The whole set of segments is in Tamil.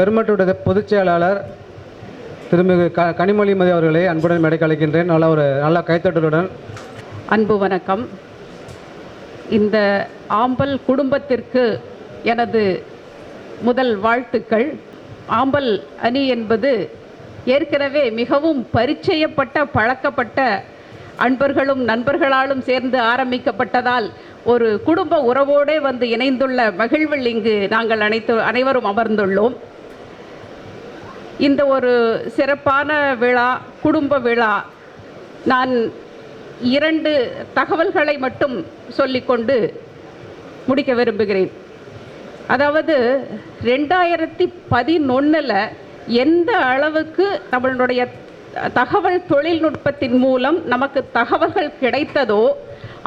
பெருமட்டுடைய பொதுச் செயலாளர் திருமிகு க கனிமொழிமதி அவர்களை அன்புடன் மேடைக்கு அழைக்கின்றேன். நல்ல ஒரு நல்ல கைத்தட்டலுடன். அன்பு வணக்கம். இந்த ஆம்பல் குடும்பத்திற்கு எனது முதல் வாழ்த்துக்கள். ஆம்பல் அணி என்பது ஏற்கனவே மிகவும் பரிச்சயப்பட்ட பழக்கப்பட்ட அன்பர்களும் நண்பர்களாலும் சேர்ந்து ஆரம்பிக்கப்பட்டதால் ஒரு குடும்ப உறவோடே வந்து இணைந்துள்ள மகிழ்வில் இங்கு நாங்கள் அனைத்து அனைவரும் அமர்ந்துள்ளோம். இந்த ஒரு சிறப்பான விழா குடும்ப விழா நான் இரண்டு தகவல்களை மட்டும் சொல்லிக்கொண்டு முடிக்க விரும்புகிறேன். அதாவது ரெண்டாயிரத்தி பதினொன்றில் எந்த அளவுக்கு நம்மளுடைய தகவல் தொழில்நுட்பத்தின் மூலம் நமக்கு தகவல்கள் கிடைத்ததோ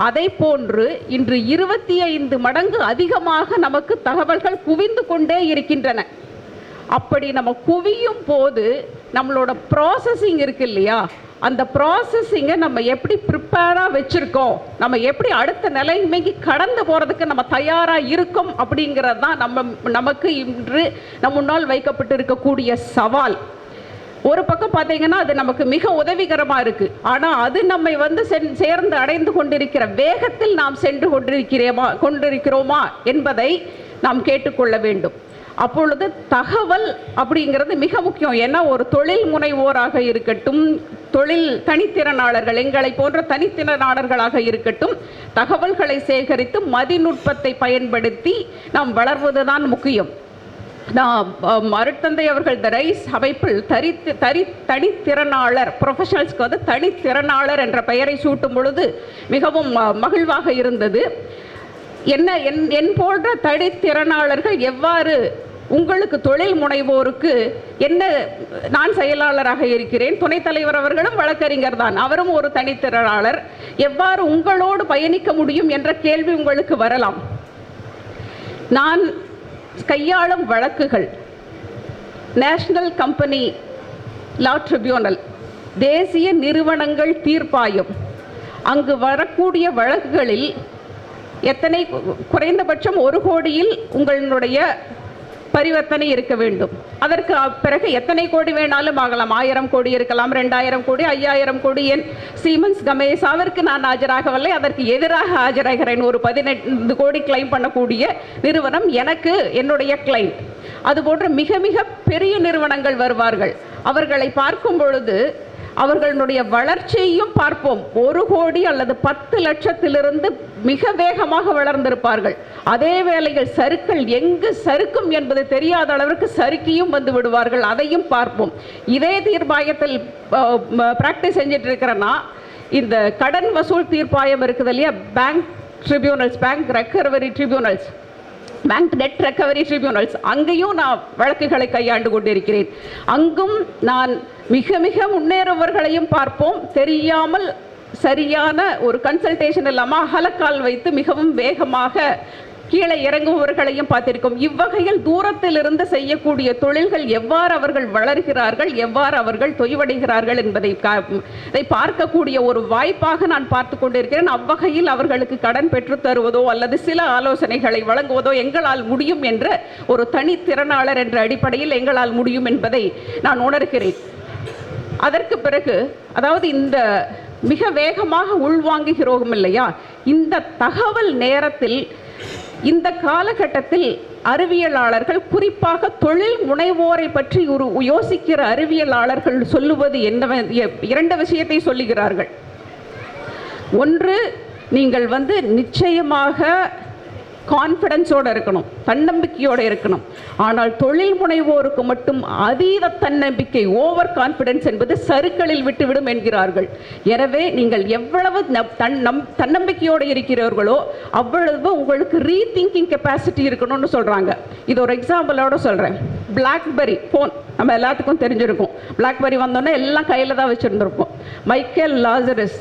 அதை போன்று இன்று இருபத்தி ஐந்து மடங்கு அதிகமாக நமக்கு தகவல்கள் குவிந்து கொண்டே இருக்கின்றன. அப்படி நம்ம குவியும் போது நம்மளோட ப்ராசஸிங் இருக்கு இல்லையா? அந்த ப்ராசஸிங்கை நம்ம எப்படி ப்ரிப்பேராக வச்சுருக்கோம்? நம்ம எப்படி அடுத்த நிலைமைக்கு கடந்து போகிறதுக்கு நம்ம தயாராக இருக்கோம் அப்படிங்கிறது தான் நம்ம நமக்கு இன்று நம் முன்னால் வைக்கப்பட்டு இருக்கக்கூடிய சவால். ஒரு பக்கம் பார்த்தீங்கன்னா அது நமக்கு மிக உதவிகரமாக இருக்குது ஆனால் அது நம்மை வந்து சென் சேர்ந்து அடைந்து கொண்டிருக்கிற வேகத்தில் நாம் சென்று கொண்டிருக்கிறோமா கொண்டிருக்கிறோமா என்பதை நாம் கேட்டுக்கொள்ள வேண்டும். அப்பொழுது தகவல் அப்படிங்கிறது மிக முக்கியம். ஏன்னா ஒரு தொழில் முனைவோராக இருக்கட்டும் தொழில் தனித்திறனாளர்கள் எங்களை போன்ற தனித்திறனாளர்களாக இருக்கட்டும் தகவல்களை சேகரித்து மதிநுட்பத்தை பயன்படுத்தி நாம் வளர்வதுதான் முக்கியம். நான் மருட்தந்தை அவர்கள் த ரைஸ் அமைப்பில் தரி தரி தனித்திறனாளர் ப்ரொஃபஷனல்ஸ்க்கு வந்து தனித்திறனாளர் என்ற பெயரை சூட்டும் பொழுது மிகவும் ம- மகிழ்வாக இருந்தது. என்ன என் என் போன்ற தனித்திறனாளர்கள் எவ்வாறு உங்களுக்கு தொழில் முனைவோருக்கு என்ன நான் செயலாளராக இருக்கிறேன். துணைத் தலைவர் அவர்களும் வழக்கறிஞர் தான். அவரும் ஒரு தனித்திறனாளர். எவ்வாறு உங்களோடு பயணிக்க முடியும் என்ற கேள்வி உங்களுக்கு வரலாம். நான் கையாளும் வழக்குகள். நேஷனல் கம்பெனி லா ட்ரிபியூனல் தேசிய நிறுவனங்கள் தீர்ப்பாயம். அங்கு வரக்கூடிய வழக்குகளில் எத்தனை குறைந்தபட்சம் ஒரு கோடியில் உங்களுடைய பரிவர்த்தனை இருக்க வேண்டும். அதற்கு பிறகு எத்தனை கோடி வேணாலும் ஆகலாம். ஆயிரம் கோடி இருக்கலாம் ரெண்டாயிரம் கோடி ஐயாயிரம் கோடி என் சீமன்ஸ் அவருக்கு நான் ஆஜராகவில்லை. அதற்கு எதிராக ஆஜராகிறேன். ஒரு பதினெட்டு கோடி கிளைம் பண்ணக்கூடிய நிறுவனம் எனக்கு என்னுடைய கிளைண்ட் அதுபோன்ற மிக மிக பெரிய நிறுவனங்கள் வருவார்கள். அவர்களை பார்க்கும் பொழுது அவர்களுடைய வளர்ச்சியையும் பார்ப்போம். ஒரு கோடி அல்லது பத்து லட்சத்திலிருந்து மிக வேகமாக வளர்ந்திருப்பார்கள். அதே வேளையில் சருக்கள் எங்கு சறுக்கும் என்பது தெரியாத அளவிற்கு சறுக்கியும் வந்து விடுவார்கள். அதையும் பார்ப்போம். இதே தீர்ப்பாயத்தில் ப்ராக்டிஸ் செஞ்சிட்டு இருக்கிறேன்னா இந்த கடன் வசூல் தீர்ப்பாயம் இருக்குது இல்லையா? Bank tribunals bank recovery tribunals bank net recovery tribunals அங்கேயும் நான் வழக்குகளை கையாண்டு கொண்டிருக்கிறேன். அங்கும் நான் மிக மிக முன்னேறவர்களையும் பார்ப்போம். தெரியாமல் சரியான ஒரு கன்சல்டேஷன் இல்லாமல் அகலக்கால் வைத்து மிகவும் வேகமாக கீழே இறங்குபவர்களையும் பார்த்திருக்கோம். இவ்வகையில் தூரத்திலிருந்து செய்யக்கூடிய தொழில்கள் எவ்வாறு அவர்கள் வளர்கிறார்கள் எவ்வாறு அவர்கள் தொய்வடைகிறார்கள் என்பதை பார்க்கக்கூடிய ஒரு வாய்ப்பாக நான் பார்த்து கொண்டிருக்கிறேன். அவ்வகையில் அவர்களுக்கு கடன் பெற்றுத் தருவதோ அல்லது சில ஆலோசனைகளை வழங்குவதோ எங்களால் முடியும் என்ற ஒரு தனித்திறனாளர் என்ற அடிப்படையில் எங்களால் முடியும் என்பதை நான் உணர்கிறேன். அதற்கு பிறகு அதாவது இந்த மிக வேகமாக உள்வாங்குகிறோம் இல்லையா? இந்த தகவல் நேரத்தில் இந்த காலகட்டத்தில் அறிவியலாளர்கள் குறிப்பாக தொழில் முனைவோரை பற்றி ஒரு யோசிக்கிற அறிவியலாளர்கள் சொல்லுவது என்ன இரண்டு விஷயத்தை சொல்லுகிறார்கள். ஒன்று நீங்கள் வந்து நிச்சயமாக கான்ஃபிடன்ஸோடு இருக்கணும் தன்னம்பிக்கையோடு இருக்கணும். ஆனால் தொழில் முனைவோருக்கு மட்டும் அதீத தன்னம்பிக்கை ஓவர் கான்ஃபிடன்ஸ் என்பது சறுக்களில் விட்டுவிடும் என்கிறார்கள். எனவே நீங்கள் எவ்வளவு தன் நம் தன்னம்பிக்கையோடு இருக்கிறீர்களோ அவ்வளவு உங்களுக்கு ரீதிங்கிங் கெப்பாசிட்டி இருக்கணும்னு சொல்கிறாங்க இது ஒரு எக்ஸாம்பிளோட சொல்கிறேன் பிளாக்பெரி ஃபோன் நம்ம எல்லாத்துக்கும் தெரிஞ்சிருக்கும். பிளாக்பெரி வந்தோன்னே எல்லாம் கையில் தான் வச்சுருந்துருப்போம். மைக்கேல் லாசரஸ்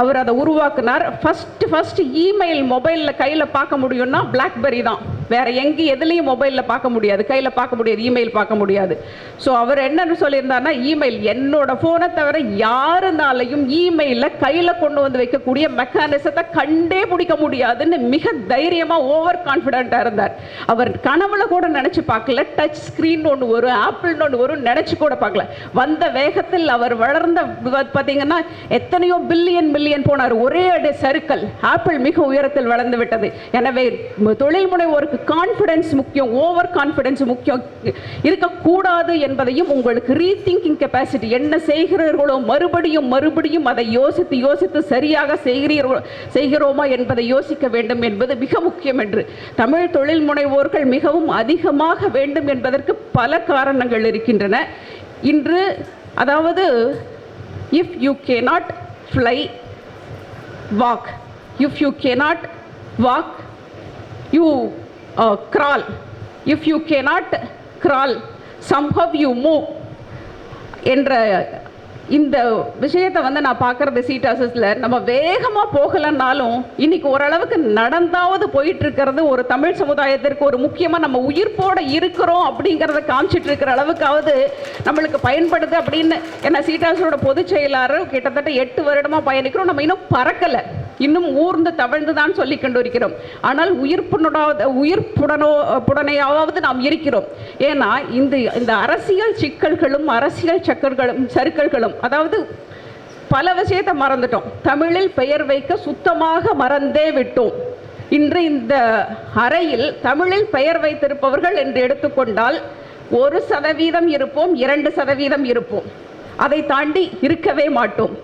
அவர் அதை உருவாக்குனார். ஃபஸ்ட்டு ஃபஸ்ட்டு இமெயில் மொபைலில் கையில் பார்க்க முடியும்னா பிளாக்பெரி தான். வேற எங்கே எதுலேயும் மொபைலில் பார்க்க முடியாது கையில் பார்க்க முடியாது இமெயில் பார்க்க முடியாது. ஸோ அவர் என்னன்னு சொல்லியிருந்தாருன்னா இமெயில் என்னோட ஃபோனை தவிர யாருனாலையும் இமெயிலில் கையில் கொண்டு வந்து வைக்கக்கூடிய மெக்கானிசத்தை கண்டே பிடிக்க முடியாதுன்னு மிக தைரியமாக ஓவர் கான்ஃபிடென்ட்டாக இருந்தார். அவர் கனவுல கூட நினச்சி பார்க்கல டச் ஸ்க்ரீன் ஒன்று வரும் ஆப்பிள்னு ஒன்று வரும் நினச்சி கூட பார்க்கல. வந்த வேகத்தில் அவர் வளர்ந்த பார்த்தீங்கன்னா எத்தனையோ பில்லியன் மில்லியன் போனார். ஒரே அடி சருக்கள் ஆப்பிள் மிக உயரத்தில் வளர்ந்து விட்டது. எனவே தொழில் முனைவோருக்கு கான்ஃபிடன்ஸ் முக்கியம் ஓவர் கான்ஃபிடன்ஸ் முக்கியம். இருக்கக்கூடாது என்பதையும் உங்களுக்கு ரீதிங்கிங் கெப்பாசிட்டி என்ன செய்கிறீர்களோ மறுபடியும் மறுபடியும் அதை யோசித்து யோசித்து சரியாக செய்கிறீர்களோ செய்கிறோமா என்பதை யோசிக்க வேண்டும் என்பது மிக முக்கியம் என்று. தமிழ் தொழில் முனைவோர்கள் மிகவும் அதிகமாக வேண்டும் என்பதற்கு பல காரணங்கள் இருக்கின்றன. இன்று அதாவது if you cannot fly walk if you cannot walk you uh, crawl if you cannot crawl somehow you move. என்ற இந்த விஷயத்தை வந்து நான் பார்க்குறது சீட்டாசஸில் நம்ம வேகமாக போகலைன்னாலும் இன்னைக்கு ஓரளவுக்கு நடந்தாவது போயிட்டுருக்கிறது ஒரு தமிழ் சமுதாயத்திற்கு ஒரு முக்கியமாக நம்ம உயிர்ப்போடு இருக்கிறோம் அப்படிங்கிறத காமிச்சிட்டு இருக்கிற அளவுக்காவது நம்மளுக்கு பயன்படுது அப்படின்னு ஏன்னா சீட்டாஸோட பொதுச் செயலாளர் கிட்டத்தட்ட எட்டு வருடமாக பயணிக்கிறோம். நம்ம இன்னும் பறக்கலை. இன்னும் ஊர்ந்து தவழ்ந்து தான் சொல்லி கொண்டு இருக்கிறோம் ஆனால் உயிர்ப்புடனாவது உயிர்ப்புடனோ புடனையாவது நாம் இருக்கிறோம். ஏன்னா இந்த இந்த அரசியல் சிக்கல்களும் அரசியல் சக்கர்களும் சருக்கல்களும் அதாவது பல விஷயத்தை மறந்துட்டோம். தமிழில் பெயர் வைக்க சுத்தமாக மறந்தே விட்டோம். இன்று இந்த அறையில் தமிழில் பெயர் வைத்திருப்பவர்கள் என்று எடுத்துக்கொண்டால் ஒரு சதவீதம் இருப்போம் இரண்டு சதவீதம் இருப்போம். அதை தாண்டி இருக்கவே மாட்டோம்.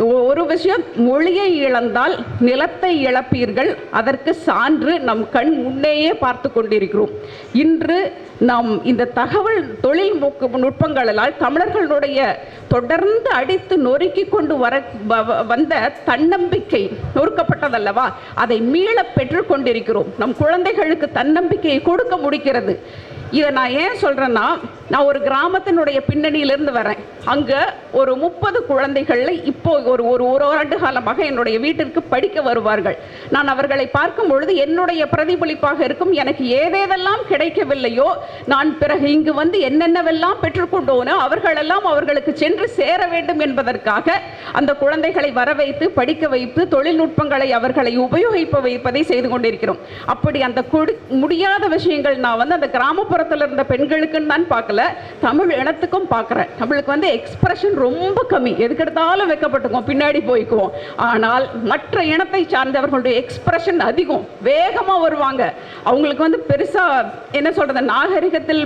ஒரு விஷயம் மொழியை இழந்தால் நிலத்தை இழப்பீர்கள் அதற்கு சான்று நம் கண் முன்னேயே பார்த்து கொண்டிருக்கிறோம். இன்று நாம் இந்த தகவல் தொழில் நுட்பங்களால் தமிழர்களுடைய தொடர்ந்து அடித்து நொறுக்கி கொண்டு வர வ- வந்த தன்னம்பிக்கை நொறுக்கப்பட்டதல்லவா? அதை மீள பெற்றுக்கொண்டிருக்கிறோம் நம் குழந்தைகளுக்கு தன்னம்பிக்கையை கொடுக்க முடிக்கிறது இதை நான் ஏன் சொல்கிறேன்னா நான் ஒரு கிராமத்தினுடைய பின்னணியிலிருந்து வரேன். அங்கே ஒரு முப்பது குழந்தைகள் இப்போ ஒரு ஒரு ஒரு ஆண்டு காலமாக என்னுடைய வீட்டிற்கு படிக்க வருவார்கள். நான் அவர்களை பார்க்கும் பொழுது என்னுடைய பிரதிபலிப்பாக இருக்கும். எனக்கு ஏதேதெல்லாம் கிடைக்கவில்லையோ நான் பிறகு இங்கு வந்து என்னென்னவெல்லாம் பெற்றுக்கொண்டோனோ அவர்களெல்லாம் அவர்களுக்கு சென்று சேர வேண்டும் என்பதற்காக அந்த குழந்தைகளை வர வைத்து படிக்க வைத்து தொழில்நுட்பங்களை அவர்களை உபயோகிப்ப வைப்பதை செய்து கொண்டிருக்கிறோம். அப்படி அந்த கொடு முடியாத விஷயங்கள் நான் வந்து அந்த கிராமப்புறத்தில் இருந்த பெண்களுக்குன்னு தான் பார்க்கல. தமிழ் இனத்துக்கும் பார்க்குறேன். நம்மளுக்கு வந்து எக்ஸ்பிரஷன் ரொம்ப கம்மி. எதுக்கெடுத்தாலும் வைக்கப்பட்டுக்குவோம் பின்னாடி போய்க்குவோம். ஆனால் மற்ற இனத்தை சார்ந்தவர்களுடைய எக்ஸ்பிரஷன் அதிகம். வேகமாக வருவாங்க. அவங்களுக்கு வந்து பெருசாக என்ன சொல்கிறது நாகரிகத்தில்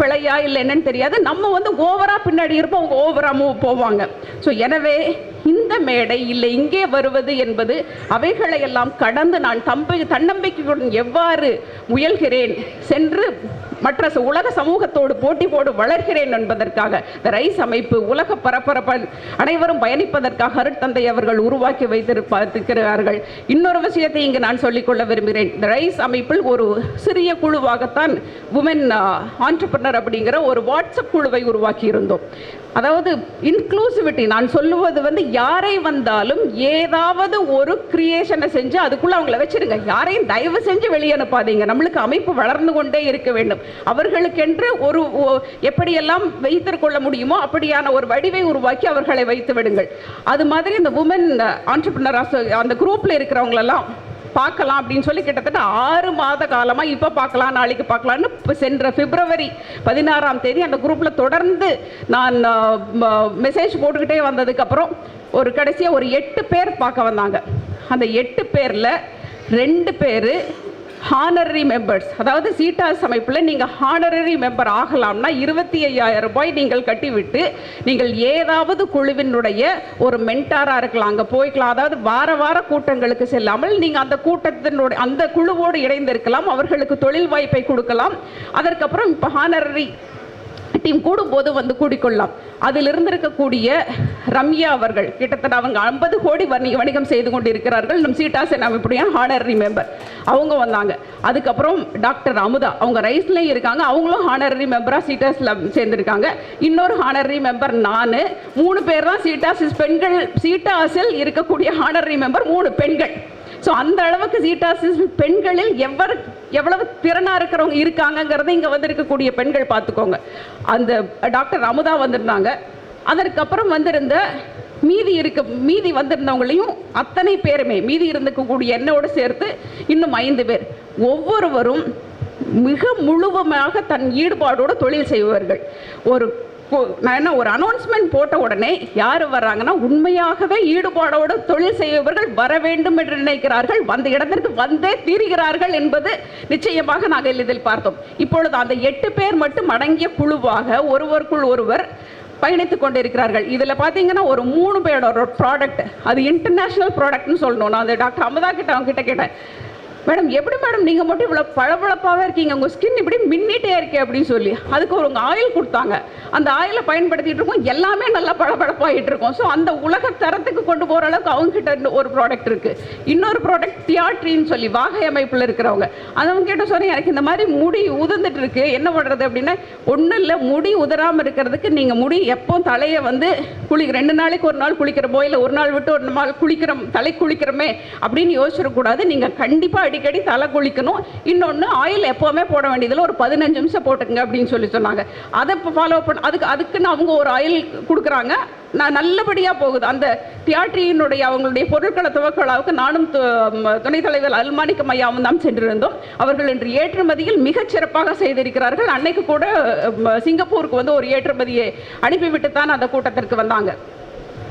பிழையா இல்லை என்னன்னு தெரியாது. நம்ம வந்து ஓவராக பின்னாடி இருப்போம். அவங்க ஓவராக மூவ் போவாங்க. ஸோ எனவே இந்த மேடை இல்லை இங்கே வருவது என்பது அவைகளையெல்லாம் கடந்து நான் தம்பி தன்னம்பிக்கையுடன் எவ்வாறு முயல்கிறேன்? சென்று மற்ற ச- உலக சமூகத்தோடு போட்டி போடு வளர்கிறேன் என்பதற்காக இந்த ரைஸ் அமைப்பு உலக பரபரப்ப அனைவரும் பயணிப்பதற்காக அருட்தந்தை அவர்கள் உருவாக்கி வைத்திருப்பார்கள் இன்னொரு விஷயத்தை இங்கு நான் சொல்லிக்கொள்ள விரும்புகிறேன். இந்த ரைஸ் அமைப்பில் ஒரு சிறிய குழுவாகத்தான் உமன் ஆண்டர்பிரினர் அப்படிங்கிற ஒரு வாட்ஸ்அப் குழுவை உருவாக்கி இருந்தோம் அதாவது இன்க்ளூசிவிட்டி நான் சொல்லுவது வந்து யாரை வந்தாலும் ஏதாவது ஒரு கிரியேஷனை செஞ்சு அதுக்குள்ள அவங்கள வச்சிருங்க. யாரையும் தயவு செஞ்சு வெளியே அனுப்பாதீங்க. நம்மளுக்கு அமைப்பு வளர்ந்து கொண்டே இருக்க வேண்டும். அவர்களுக்கென்று ஒரு எப்படியெல்லாம் வைத்திருக்கொள்ள முடியுமோ அப்படியான ஒரு வடிவை உருவாக்கி அவர்களை வைத்து விடுங்கள். அது மாதிரி இந்த உமன் ஆண்டர்பிரினர் அந்த குரூப்ல இருக்கிறவங்களெல்லாம் பார்க்கலாம் அப்படின்னு சொல்லி கிட்டத்தட்ட ஆறு மாத காலமாக இப்போ பார்க்கலாம் நாளைக்கு பார்க்கலான்னு இப்போ சென்ற பிப்ரவரி பதினாறாம் தேதி அந்த குரூப்பில் தொடர்ந்து நான் மெசேஜ் போட்டுக்கிட்டே வந்ததுக்கப்புறம் ஒரு கடைசியாக ஒரு எட்டு பேர் பார்க்க வந்தாங்க. அந்த எட்டு பேரில் ரெண்டு பேர் ஹானரரி மெம்பர்ஸ் அதாவது சீட்டாஸ் அமைப்பில் நீங்கள் ஹானரரி மெம்பர் ஆகலாம்னா இருபத்தி ஐயாயிரம் ரூபாய் நீங்கள் கட்டிவிட்டு நீங்கள் ஏதாவது குழுவினுடைய ஒரு மென்டாராக இருக்கலாம். அங்கே போய்க்கலாம். அதாவது வார வார கூட்டங்களுக்கு செல்லாமல் நீங்கள் அந்த கூட்டத்தினுடைய அந்த குழுவோடு இணைந்திருக்கலாம். அவர்களுக்கு தொழில் வாய்ப்பை கொடுக்கலாம். அதற்கப்புறம் இப்போ ஹானரரி டீம் கூடும்போது வந்து கூடிக்கொள்ளலாம். அதில் இருந்திருக்கக்கூடிய ரம்யா அவர்கள் கிட்டத்தட்ட அவங்க ஐம்பது கோடி வணி வணிகம் செய்து கொண்டிருக்கிறார்கள். நம் சீட்டாசன் அமைப்புடைய ஹானரரி மெம்பர் அவங்க வந்தாங்க. அதுக்கப்புறம் டாக்டர் அமுதா அவங்க ரைஸ்லேயும் இருக்காங்க. அவங்களும் ஹானரரி மெம்பராக சீட்டாஸில் சேர்ந்துருக்காங்க. இன்னொரு ஹானரரி மெம்பர் நான். மூணு பேர் தான் சீட்டாஸ் பெண்கள் சீட்டாஸில் இருக்கக்கூடிய ஹானரரி மெம்பர் மூணு பெண்கள். ஸோ அந்த அளவுக்கு சீட்டாசிஸ் பெண்களில் எவர் எவ்வளவு திறனாக இருக்கிறவங்க இருக்காங்கங்கிறத இங்கே வந்து இருக்கக்கூடிய பெண்கள் பார்த்துக்கோங்க. அந்த டாக்டர் அமுதா வந்திருந்தாங்க. அதற்கப்புறம் வந்திருந்த மீதி இருக்க மீதி வந்திருந்தவங்களையும் அத்தனை பேருமே மீதி இருந்துக்கக்கூடிய என்னோடு சேர்த்து இன்னும் ஐந்து பேர். ஒவ்வொருவரும் மிக முழுவதுமாக தன் ஈடுபாடோடு தொழில் செய்பவர்கள். ஒரு நான் என்ன ஒரு அனௌன்ஸ்மெண்ட் போட்ட உடனே யார் வர்றாங்கன்னா உண்மையாகவே ஈடுபாடோடு தொழில் செய்பவர்கள் வர வேண்டும் என்று நினைக்கிறார்கள். அந்த இடத்திற்கு வந்தே தீருகிறார்கள் என்பது நிச்சயமாக நாங்கள் இதில் பார்த்தோம். இப்பொழுது அந்த எட்டு பேர் மட்டும் அடங்கிய குழுவாக ஒருவருக்குள் ஒருவர் பயணித்துக் கொண்டிருக்கிறார்கள். இதில் பார்த்தீங்கன்னா ஒரு மூணு பேரோட ப்ராடக்ட் அது இன்டர்நேஷ்னல் ப்ராடக்ட்னு சொல்லணும். நான் அந்த டாக்டர் அமதா கிட்ட அவங்க கிட்ட கேட்டேன். மேடம் எப்படி மேடம் நீங்கள் மட்டும் இவ்வளோ பளபளப்பாகவே இருக்கீங்க? உங்கள் ஸ்கின் இப்படி மின்னிட்டே இருக்கே அப்படின்னு சொல்லி. அதுக்கு ஒரு ஆயில் கொடுத்தாங்க. அந்த ஆயிலை பயன்படுத்திகிட்டு இருக்கோம். எல்லாமே நல்லா பளபளப்பாகிட்டு இருக்கோம். ஸோ அந்த உலக தரத்துக்கு கொண்டு போகிற அளவுக்கு அவங்ககிட்ட ஒரு ப்ராடக்ட் இருக்குது இன்னொரு ப்ராடக்ட் தியாட்ரின்னு சொல்லி வாகை அமைப்பில் இருக்கிறவங்க. அவங்க கிட்ட சொன்னேன் எனக்கு இந்த மாதிரி முடி உதிர்ந்துட்டு இருக்கு. என்ன பண்ணுறது அப்படின்னா ஒன்றும் இல்லை. முடி உதறாமல் இருக்கிறதுக்கு நீங்கள் முடி எப்போ தலையை வந்து குளி ரெண்டு நாளைக்கு ஒரு நாள் குளிக்கிறமோ இல்லை ஒரு நாள் விட்டு ஒரு நாள் குளிக்கிறோம் தலை குளிக்கிறோமே அப்படின்னு யோசிச்சிடக்கூடாது. நீங்கள் கண்டிப்பாக அடிக்கடி தலை குளிக்கணும். இன்னொன்று ஆயில் எப்போவுமே போட வேண்டியதில் ஒரு பதினஞ்சு நிமிஷம் போட்டுக்கங்க அப்படின்னு சொல்லி சொன்னாங்க. அதை இப்போ ஃபாலோ பண்ண அதுக்கு அதுக்குன்னு அவங்க ஒரு ஆயில் கொடுக்குறாங்க. நான் நல்லபடியாக போகுது. அந்த தியாட்ரியினுடைய அவங்களுடைய பொருட்களை துவக்கலாவுக்கு நானும் து- துணைத் தலைவர் அல்மானிக்கம் ஐயாவும் தான் சென்றிருந்தோம். அவர்கள் இன்று ஏற்றுமதியில் மிகச்சிறப்பாக செய்திருக்கிறார்கள். அன்னைக்கு கூட சிங்கப்பூருக்கு வந்து ஒரு ஏற்றுமதியை அனுப்பிவிட்டு தான் அந்த கூட்டத்திற்கு வந்தாங்க.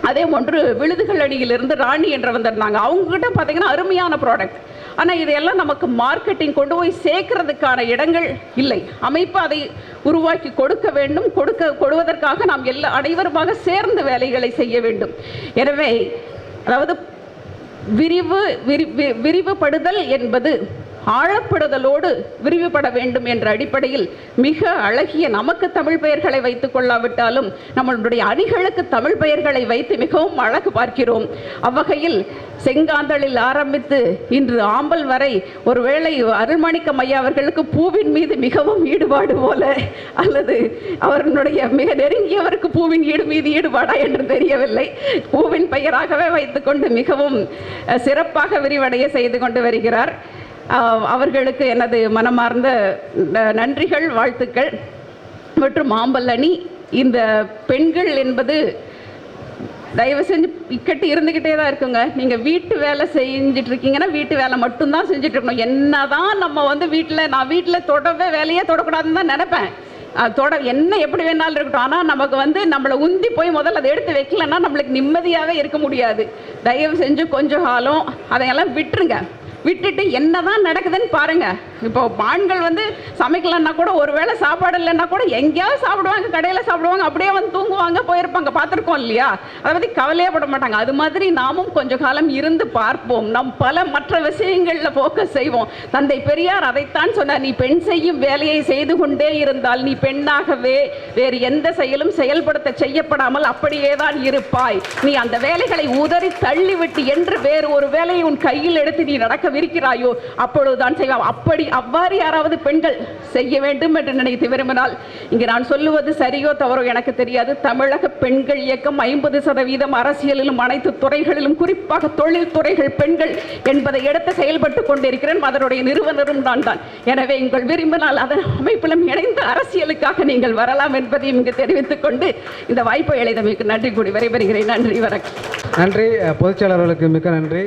அதே போன்று விழுதுகள் அணியிலிருந்து ராணி என்று வந்திருந்தாங்க. அவங்ககிட்ட பார்த்தீங்கன்னா அருமையான ப்ராடக்ட் ஆனால் இதையெல்லாம் நமக்கு மார்க்கெட்டிங் கொண்டு போய் சேர்க்கறதுக்கான இடங்கள் இல்லை. அமைப்பு அதை உருவாக்கி கொடுக்க வேண்டும். கொடுக்க கொடுவதற்காக நாம் எல்லா அனைவருமாக சேர்ந்து வேலைகளை செய்ய வேண்டும். எனவே அதாவது விரிவு விரி- வி- விரிவுபடுதல் என்பது ஆழப்படுதலோடு விரிவுபட வேண்டும் என்ற அடிப்படையில் மிக அழகிய நமக்கு தமிழ் பெயர்களை வைத்துக் கொள்ளாவிட்டாலும் நம்மளுடைய அணிகளுக்கு தமிழ் பெயர்களை வைத்து மிகவும் அழகு பார்க்கிறோம். அவ்வகையில் செங்காந்தளில் ஆரம்பித்து இன்று ஆம்பல் வரை ஒருவேளை அருள்மாணிக்கம் ஐயா அவர்களுக்கு பூவின் மீது மிகவும் ஈடுபாடு போல அல்லது அவர்களுடைய மிக நெருங்கியவருக்கு பூவின் ஈடு மீது ஈடுபாடா என்று தெரியவில்லை. பூவின் பெயராகவே வைத்துக்கொண்டு மிகவும் சிறப்பாக விரிவடைய செய்து கொண்டு வருகிறார். அவர்களுக்கு எனது மனமார்ந்த நன்றிகள் வாழ்த்துக்கள். மற்றும் ஆம்பல் அணி இந்த பெண்கள் என்பது தயவு செஞ்சு இக்கட்டு இருந்துக்கிட்டே தான் இருக்குங்க. நீங்கள் வீட்டு வேலை செஞ்சுட்டு இருக்கீங்கன்னா வீட்டு வேலை மட்டும்தான் செஞ்சுட்டு இருக்கணும் என்னதான் நம்ம வந்து வீட்டில் நான் வீட்டில் தொடவே வேலையே தொடக்கூடாதுன்னு தான் நினைப்பேன். தொட என்ன எப்படி வேணாலும் இருக்கட்டும். ஆனால் நமக்கு வந்து நம்மளை உந்தி போய் முதல்ல அதை எடுத்து வைக்கலன்னா நம்மளுக்கு நிம்மதியாகவே இருக்க முடியாது. தயவு செஞ்சு கொஞ்சம் காலம் அதையெல்லாம் விட்டுருங்க. விட்டுட்டு என்னதான் நடக்குதுன்னு பாருங்கள் இப்போ ஆண்கள் வந்து சமைக்கலன்னா கூட ஒருவேளை சாப்பாடு இல்லைன்னா கூட எங்கேயாவது சாப்பிடுவாங்க கடையில் சாப்பிடுவாங்க அப்படியே வந்து தூங்குவாங்க போயிருப்பாங்க பார்த்துருக்கோம் இல்லையா? அதை பற்றி கவலையே பட மாட்டாங்க. அது மாதிரி நாமும் கொஞ்ச காலம் இருந்து பார்ப்போம். நம் பல மற்ற விஷயங்களில் ஃபோக்கஸ் செய்வோம். தந்தை பெரியார் அதைத்தான் சொன்னார் நீ பெண் செய்யும் வேலையை செய்து கொண்டே இருந்தால் நீ பெண்ணாகவே வேறு எந்த செயலும் செயல்படுத்த செய்யப்படாமல் அப்படியே தான் இருப்பாய். நீ அந்த வேலைகளை உதறி தள்ளிவிட்டு என்று வேறு ஒரு வேலையை உன் கையில் எடுத்து நீ நடக்கவிருக்கிறாயோ அப்பொழுதுதான் செய்வோம் அப்படி அவ்வாறு யாராவது பெண்கள் செய்ய வேண்டும் என்று நினைத்து விரும்பினால் இங்கு நான் சொல்லுவது சரியோ தவறோ எனக்கு தெரியாது. தமிழக பெண்கள் இயக்கம் ஐம்பது சதவீதம் அரசியலிலும் அனைத்து துறைகளிலும் குறிப்பாக தொழில் துறைகள் பெண்கள் என்பதை எடுத்து செயல்பட்டு கொண்டிருக்கிறேன். அதனுடைய நிறுவனரும் நான் தான். எனவே உங்கள் விரும்பினால் அதன் அமைப்பிலும் இணைந்து அரசியலுக்காக நீங்கள் வரலாம் என்பதையும் இங்கு தெரிவித்துக் கொண்டு இந்த வாய்ப்பை எழுதமைக்கு நன்றி கூடி விரைபெறுகிறேன் நன்றி வணக்கம். நன்றி. பொதுச்செயலாளர்களுக்கு மிக்க நன்றி.